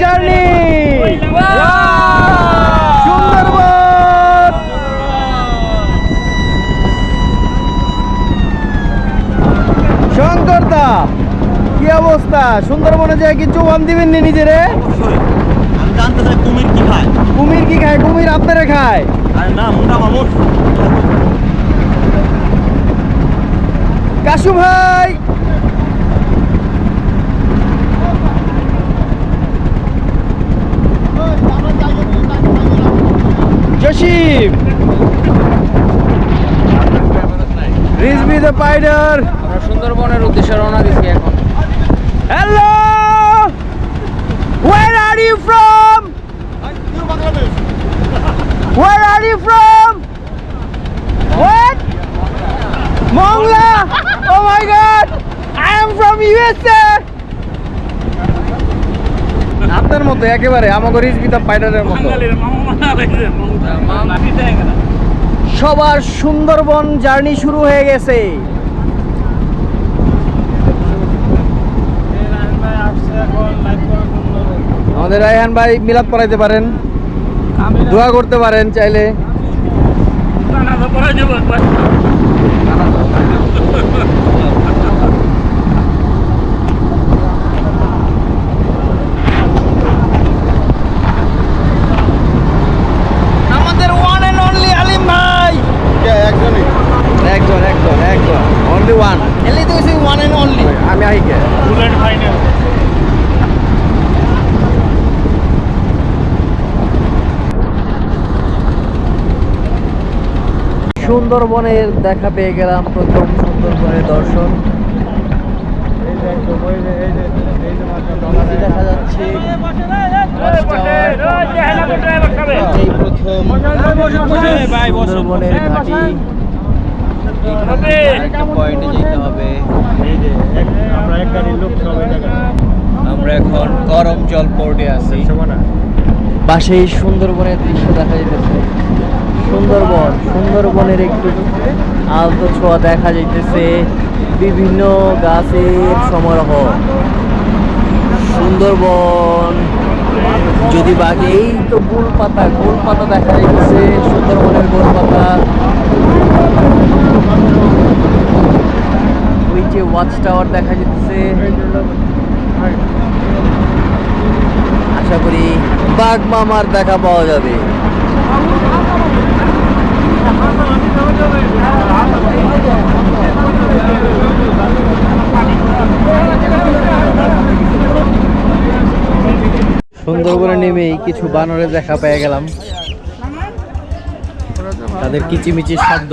Journey. Sundarban. Shankar দা কি অবস্থা? সুন্দরবনে যায় কি জোবান দিবেন নি নিজেরে? জানতে চাই কুমির কি খায়? কুমির কি খায়? কুমির আপনারে খায়? আরে না মোটা মানুষ কাশু ভাই দ্য পাইডার আমরা সুন্দরবনের উদ্দেশ্যে রওনা দিচ্ছি এখন hello Where are you from? Where are you from? What? Mongla? Oh my god! I am from USA! আপনার মতো একেবারে আমাকে রিজবিতা পাইডারের মতো সবার সুন্দরবন জার্নি শুরু হয়ে গেছে। আমাদের রায়হান ভাই মিলাদ পড়াইতে পারেন দোয়া করতে পারেন চাইলে আমাদের ওয়ান এন্ড অনলি আলিম ভাই একজনই একজন একজন একজন অনলি ওয়ান এলি তো ওয়ান এন্ড অনলি আমি আইকে বুলেট ফাইনাল সুন্দরবনের দেখা পেয়ে গেলাম প্রথম সুন্দরবনের দর্শন। এই যে একদম ওই যে এই যে এই যে মাত্র নিচে দেখা যাচ্ছে এই প্রথম সুন্দরবনের ঘাটি একটা পয়েন্টে যেতে হবে। আমরা এখন গরম জল পোর্টে আছি। পাশেই সুন্দরবনের দৃশ্য দেখা যাইতেছে। সুন্দরবন, সুন্দরবনের একটু আলতো ছোঁয়া দেখা যাইতেছে। বিভিন্ন গাছের সমারোহ। সুন্দরবন, যদি বাঘে, এই তো গোল পাতা গোল পাতা দেখা যাইতেছে। সুন্দরবনের গোল পাতা ওই যে ওয়াচ টাওয়ার দেখা যাইতেছে আশা করি বাঘ মামার দেখা পাওয়া যাবে। সুন্দরবনে নেমেই কিছু বানরের দেখা পেয়ে গেলাম। তাদের কিচিমিচির শব্দ।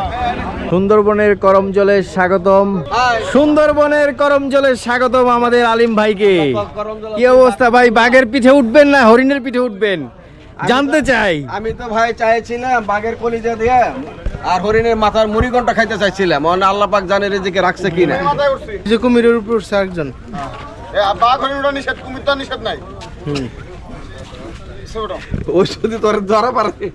সুন্দরবনের করম জলে স্বাগতম। সুন্দরবনের করম জলে স্বাগতম আমাদের আলিম ভাইকে। কি অবস্থা ভাই? বাঘের পিঠে উঠবেন না? হরিণের পিঠে উঠবেন? জানতে চাই। আমি তো ভাই চাইছিলাম বাঘের কলিজা দিয়ে আর হরিণের মাথার মুড়ি ঘণ্টা খাইতে চাইছিলাম। মানে আল্লাহ পাক জানে রেজিকে রাখছে কিনা যে কুমিরের উপর উঠছে একজন বাঘ হরিণ নিষেধ কুমির তো নিষেধ নাই। ওই শুধু তোর ধরা পারে।